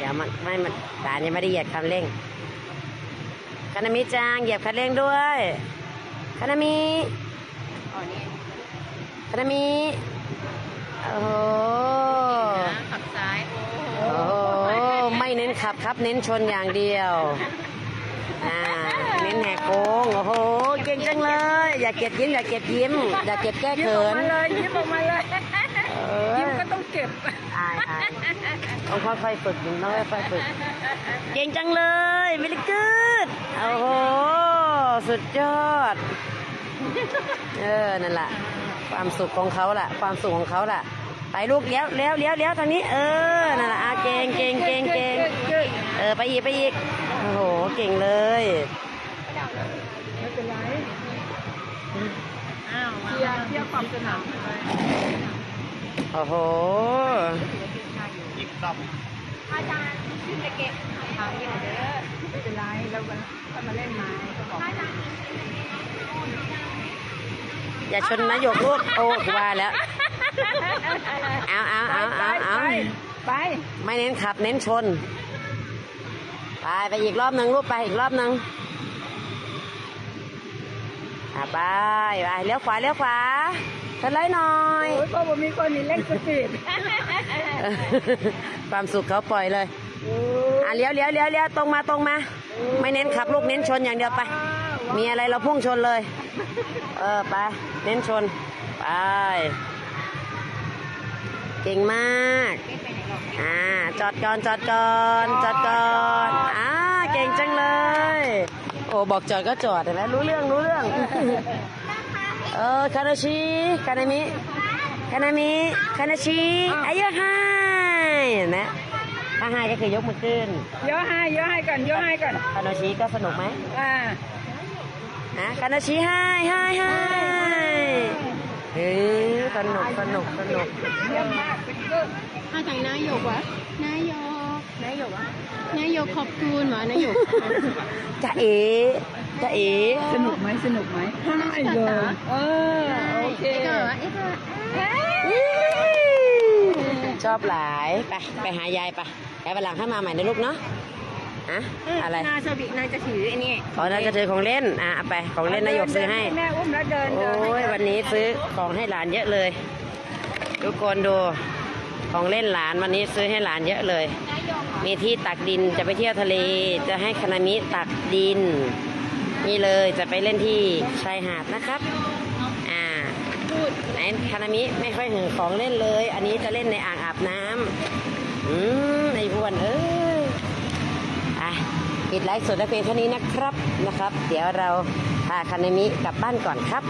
เดี๋ยวมันไม่มันหลานยังไม่ได้เหยียบคันเร่งคานามิจังเหยียบคันเร่งด้วยคานามิอ๋อนี่คานามิโอ้โหนะขับซ้ายโอ้โหโอ้โหไม่เน้นขับครับเน้นชนอย่างเดียวอ่าเน้นแหกโค้งโอ้โหเก่งจังเลย อย่าเก็บยิ้มอย่าเก็บยิ้มอย่าเก็บแก้ยิ้มเขิออกนมาเลยยิ้มออกมาเลย เอ ยิ้ม อ ก็ต้อง เก็บอายอายต้องค่อยๆฝึกต้องค่อยๆฝึก เก่งจังเลยวิลกูดโอ้โห สุดยอด เออ นั่นแหละ ความสุขของเขาล่ะ ความสุขของเขาล่ะ ไปลูกเลี้ยวเลี้ยวเลี้ยวเลี้ยวทางนี้ เออ นั่นแหละอาเก่งเก่งเก่งเก่งเออ ไปอีก ไปอีก โอ้โห เก่งเลยไม่เป็นไรอ้าวเที่ยวเที่ยวความสนาม โอ้โหอาจารย์ขึ้นไปเก็บทางนี้เด้อไม่เป็นไรแล้วถ้ามาเล่นไม้ก็บอกอย่าชนนะหยกลูกโอ้กูว่าแล้ว เอาเอาเอาเอาเอาไป ไม่เน้นขับเน้นชน ไปไปอีกรอบหนึ่งลูกไปอีกรอบหนึ่ง อะไปไปเลี้ยวขวาเลี้ยวขวาสไลด์หน่อยโอ้ยพ่อผมมีคนนี่เล่นสปีดความสุขเขาปล่อยเลยอะเลี้ยวเลี้ยวเลี้ยวเลี้ยวตรงมาตรงมา ไม่เน้นขับลูกเน้นชนอย่างเดียวไป มีอะไรเราพุ่งชนเลย เออไปเน้นชนไปเก่งมากอ่าจอดก่อนจอดก่อนจอดก่อนอ่าเก่งจังเลย โอ้บอกจอดก็จอดเห็นไหมรู้เรื่องรู้เรื่อง เออคานาชิคานามิคานามิคานาชิอายุไฮเห็นไหมถ้าไฮก็คือยกมือขึ้นเยอะให้เยอะให้ก่อนเยอะให้ก่อนคานาชิก็สนุกไหมอ่าฮะคานาชิไฮไฮไฮเฮ้ยสนุกสนุกสนุกเยี่ยมมากเป็นเกินมาจากนายกวะนายก นายกอะ นาย กขอบคุณวะนายกจะเอ๋จะเอ๋สนุกไหมสนุกไหมให้เลยเออโอเคเอ๊ะก็เอ๊ะก็ชอบหลาย ไป ไปหายายไปยายไปหลังให้มาใหม่นะลูกเนาะอะอะไรนาสบินาจะถือไอ้นี่ขอน่าจะถือของเล่น อะเอาไป ของเล่นนายกซื้อให้ แม่อุ้มแล้วเดินโอเดิน้ยวันนี้ซื้อของให้หลานเยอะเลย ทุกคนดู ของเล่นหลานวันนี้ซื้อให้หลานเยอะเลย มีที่ตักดินจะไปเที่ยวทะเล จะให้คณามิตักดิน นี่เลยจะไปเล่นที่ชายหาดนะครับ อ่าไหนคานามิไม่ค่อยหึงของเล่นเลย อันนี้จะเล่นในอ่างอาบน้ำอืมไอ้พวนเอ้ยอะปิดไลฟ์สดได้เพียงเท่านี้นะครับนะครับ เดี๋ยวเราพาคานามิกลับบ้านก่อนครับ